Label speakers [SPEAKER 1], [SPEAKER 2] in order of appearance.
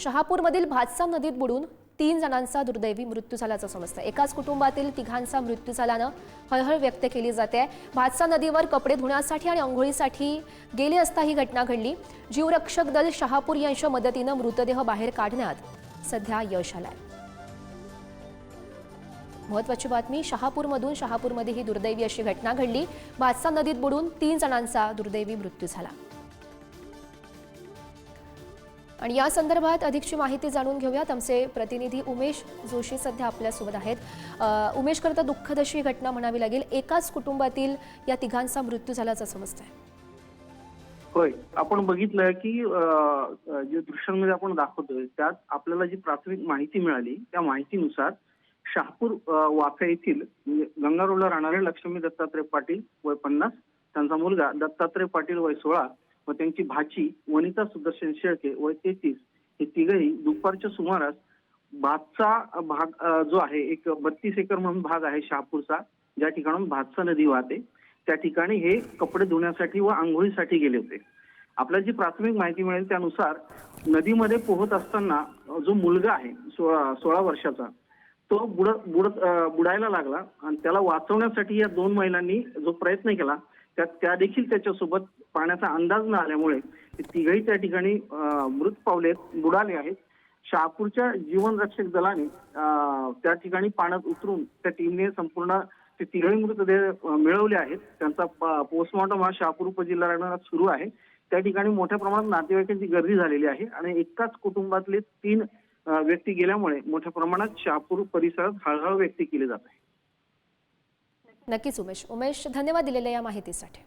[SPEAKER 1] शहापूरमधील भातसा नदीत बुडून तीन जणांचा दुर्दैवी मृत्यू झाल्याचं समजतं. एकाच कुटुंबातील तिघांचा मृत्यू झाल्यानं हळहळ व्यक्त केली जाते. भातसा नदीवर कपडे धुण्यासाठी आणि आंघोळीसाठी गेली असता ही घटना घडली. जीवरक्षक दल शहापूर यांच्या मदतीनं मृतदेह बाहेर काढण्यात सध्या यश आलाय. महत्वाची बातमी शहापूरमधून शहापूरमध्ये ही दुर्दैवी अशी घटना घडली. भातसा नदीत बुडून तीन जणांचा दुर्दैवी मृत्यू झाला. आणि या संदर्भात अधिकची माहिती जाणून घेऊयात. आमचे प्रतिनिधी उमेश जोशी सध्या आपल्यासोबत आहेत. उमेश करता दुःखद अशी घटना म्हणावी लागेल. एकाच कुटुंबातील या तिघांचा मृत्यू झाल्याचं समजतंय
[SPEAKER 2] होय. आपण बघितलं की जे दृश्यांमध्ये आपण दाखवतोय त्यात आपल्याला जी प्राथमिक माहिती मिळाली त्या माहितीनुसार शहापूर अं, वाफे येथील म्हणजे गंगारोडला राहणारे लक्ष्मी दत्तात्रय पाटील वय पन्नास त्यांचा मुलगा दत्तात्रय पाटील वय सोळा व त्यांची भाची वनिता सुदर्शन शेळके व तेहतीस. हे तिघही दुपारच्या सुमारास भातचा भाग जो आहे एक बत्तीस एकर म्हणून भाग आहे शहापूरचा. ज्या ठिकाणून भातसा नदी वाहते. त्या ठिकाणी हे कपडे धुण्यासाठी व आंघोळीसाठी गेले होते. आपल्याला जी प्राथमिक माहिती मिळेल त्यानुसार नदीमध्ये पोहत असताना जो मुलगा आहे सोळा सोळा वर्षाचा तो बुड बुडत बुडायला लागला. आणि त्याला वाचवण्यासाठी या दोन महिलांनी जो प्रयत्न केला त्या त्या देखील त्याच्यासोबत पाण्याचा अंदाज न आल्यामुळे तिघही त्या ठिकाणी मृत पावलेत बुडाले आहेत. शहापूरच्या जीवनरक्षक दलाने त्या ठिकाणी पाण्यात उतरून त्या टीमने संपूर्ण ते तिघही मृतदेह मिळवले आहेत. त्यांचा पोस्टमॉर्टम हा शहापूर उपजिल्हा रुग्णालयात सुरू आहे. त्या ठिकाणी मोठ्या प्रमाणात नातेवाईकांची गर्दी झालेली आहे आणि एकाच कुटुंबातले तीन व्यक्ती गेल्यामुळे मोठ्या प्रमाणात शहापूर परिसरात हळहळ व्यक्ती केली जात आहे.
[SPEAKER 1] नक्कीच उमेश. उमेश धन्यवाद दिलेल्या या माहितीसाठी.